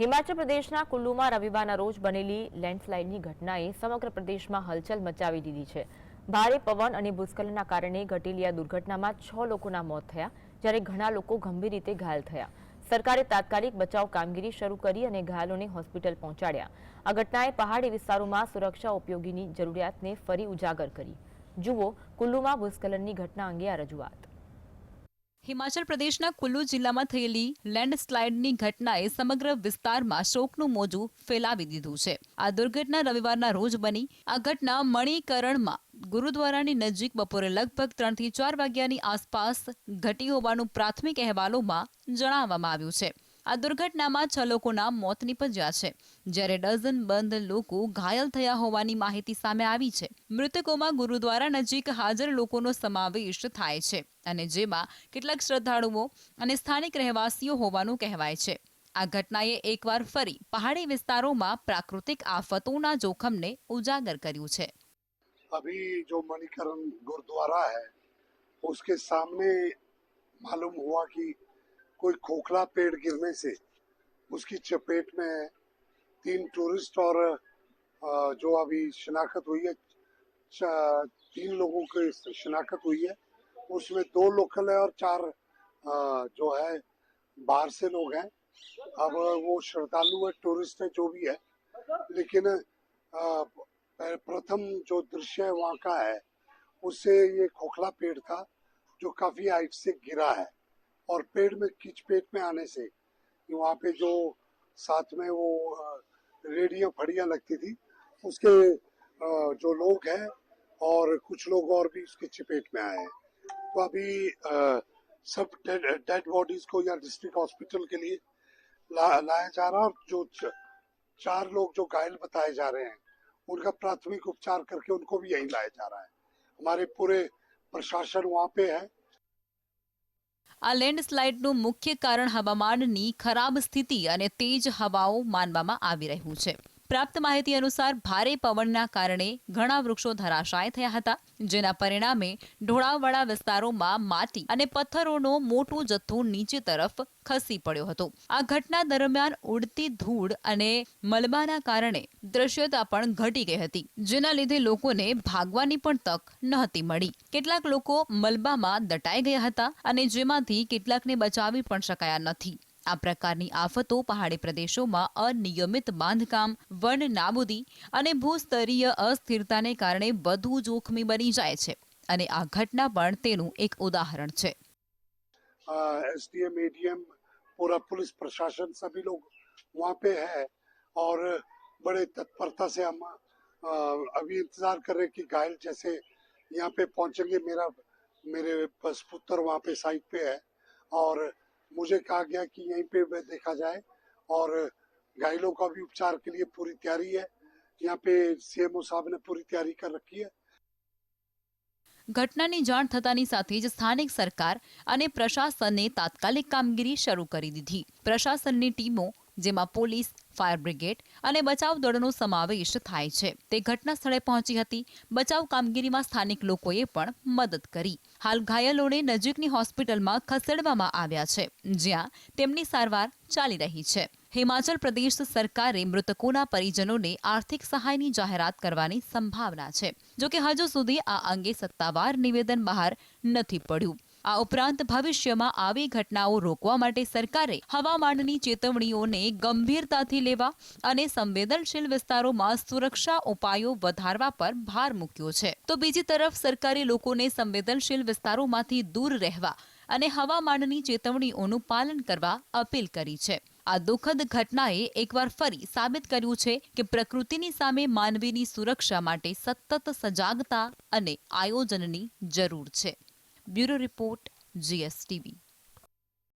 હિમાચલ પ્રદેશના કુલ્લુમાં રવિવારના રોજ બનેલી લેન્ડસ્લાઇડની ઘટનાએ સમગ્ર પ્રદેશમાં હલચલ મચાવી દીધી છે. ભારે પવન અને ભૂસ્ખલનના કારણે ઘટેલી આ દુર્ઘટનામાં છ લોકોના મોત થયા, જ્યારે ઘણા લોકો ગંભીર રીતે ઘાયલ થયા. સરકારે તાત્કાલિક બચાવ કામગીરી શરૂ કરી અને ઘાયલોને હોસ્પિટલ પહોંચાડ્યા. આ ઘટનાએ પહાડી વિસ્તારોમાં સુરક્ષા ઉપયોગીની જરૂરિયાતને ફરી ઉજાગર કરી. જુઓ, કુલ્લુમાં ભૂસ્ખલનની ઘટના અંગે આ રજૂઆત. હિમાચલ પ્રદેશના કુલ્લુ જિલ્લામાં થયેલી લેન્ડસ્લાઇડની ઘટનાએ સમગ્ર વિસ્તારમાં શોકનું મોજું ફેલાવી દીધું છે. આ દુર્ઘટના રવિવારના રોજ બની. આ ઘટના મણિકરણમાં ગુરુદ્વારાની નજીક બપોરે લગભગ ત્રણથી ચાર વાગ્યાની આસપાસ ઘટી હોવાનું પ્રાથમિક અહેવાલોમાં જણાવવામાં આવ્યું છે. આ દુર્ઘટનામાં છ લોકોના મોત નીપજ્યા છે જ્યારે ડઝન બંધ લોકો ઘાયલ થયા હોવાની માહિતી સામે આવી છે મૃતકોમાં ગુરુદ્વારા નજીક હાજર લોકોનો સમાવેશ થાય છે અને જેમાં કેટલાક શ્રદ્ધાળુઓ અને સ્થાનિક રહેવાસીઓ હોવાનું કહેવાય છે આ ઘટનાએ એકવાર ફરી પહાડી વિસ્તારોમાં પ્રાકૃતિક આફતોના જોખમને ઉજાગર કર્યું છે अभी जो मणिकरण गुरुद्वारा है उसके सामने मालूम हुआ कि कोई खोखला पेड़ गिरने से उसकी चपेट में तीन टूरिस्ट और जो अभी शिनाख्त हुई है तीन लोगों की शिनाख्त हुई है, उसमें दो लोकल है और चार जो है, बाहर से लोग हैं। अब वो श्रद्धालु है टूरिस्ट है, जो भी है। लेकिन प्रथम जो दृश्य है, वहाँ का है, उससे ये खोखला पेड़ था, जो काफ़ी हाइट से गिरा है। और पेड़ में किच पेट में आने से वहाँ पे जो साथ में वो रेडियाँ फड़ियाँ लगती थी उसके जो लोग हैं और कुछ लोग और भी उसके चपेट में आए तो अभी सब डेड डेड बॉडीज को या डिस्ट्रिक्ट हॉस्पिटल के लिए ला, लाया जा रहा है और जो चार लोग जो घायल बताए जा रहे हैं उनका प्राथमिक उपचार करके उनको भी यहीं लाया जा रहा है। हमारे पूरे प्रशासन वहाँ पे है આ લેન્ડસ્લાઇડનું મુખ્ય કારણ હવામાનની ખરાબ સ્થિતિ અને તેજ હવાઓ માનવામાં આવી રહ્યું છે. પ્રાપ્ત માહિતી અનુસાર ભારે પવનના કારણે ઘણા વૃક્ષો ધરાશાય થયા હતા, જેના પરિણામે ઢોળાવવાળા વિસ્તારોમાં માટી અને પથ્થરોનો મોટો જથ્થો નીચે તરફ ખસી પડ્યો હતો. આ ઘટના દરમિયાન ઉડતી ધૂળ અને મલબાના કારણે દ્રશ્યતા પણ ઘટી ગઈ હતી, જેના લીધે લોકોને ભાગવાની પણ તક નહોતી મળી. કેટલાક લોકો મલબામાં દટાઈ ગયા હતા અને જેમાંથી કેટલાકને બચાવી પણ શકાયા નથી. આ પ્રકારની આફતો પહાડી પ્રદેશોમાં અનિયમિત બાંધકામ વન નાબૂદી અને ભૂસ્તરીય અસ્થિરતાને કારણે વધુ જોખમી બની જાય છે અને આ ઘટના પણ તેનું એક ઉદાહરણ છે S D M A D M पूरा पुलिस प्रशासन सभी लोग वहाँ पे है और बड़े तत्परता से हम अ, अभी इंतजार कर रहे हैं कि घायल जैसे यहाँ पे पहुंचेंगे मेरा मेरे बस पुत्र वहाँ पे साइड पे है और मुझे कहा गया कि यहीं पे वह देखा जाए और घायलों का भी उपचार के लिए पूरी तैयारी है यहाँ पे सीएमओ साहब ने पूरी तैयारी कर रखी है ઘટનાની જાણ થતાની સાથે જ સ્થાનિક સરકાર અને પ્રશાસને તાત્કાલિક કામગીરી શરૂ કરી દીધી પ્રશાસનની ટીમો જેમાં પોલીસ, ફાયર બ્રિગેડ અને બચાવ દળનો સમાવેશ થાય છે. તે ઘટના સ્થળે પહોંચી હતી. બચાવ કામગીરીમાં સ્થાનિક લોકોએ પણ મદદ કરી. હાલ ઘાયલોને નજીકની હોસ્પિટલમાં ખસેડવામાં આવ્યા છે, જ્યાં તેમની સારવાર ચાલી રહી છે. હિમાચલ પ્રદેશ સરકારે મૃતકોના પરિજનોને આર્થિક સહાયની જાહેરાત કરવાની સંભાવના છે, જોકે હજુ સુધી આ અંગે સત્તાવાર નિવેદન બહાર નથી પડ્યું. આ ઉપરાંત ભવિષ્યમાં આવી ઘટનાઓ રોકવા માટે સરકારે હવામાનની ચેતવણીઓને ગંભીરતાથી લેવા અને સંવેદનશીલ વિસ્તારોમાં સુરક્ષા ઉપાયો વધારવા પર ભાર મૂક્યો છે. તો બીજી તરફ સરકારે લોકોને સંવેદનશીલ વિસ્તારોમાંથી દૂર રહેવા અને હવામાનની ચેતવણીઓનું પાલન કરવા અપીલ કરી છે. આ દુઃખદ ઘટનાએ એકવાર ફરી સાબિત કર્યું છે કે પ્રકૃતિની સામે માનવીની સુરક્ષા માટે સતત સજાગતા અને આયોજનની જરૂર છે. Bureau Report GSTV.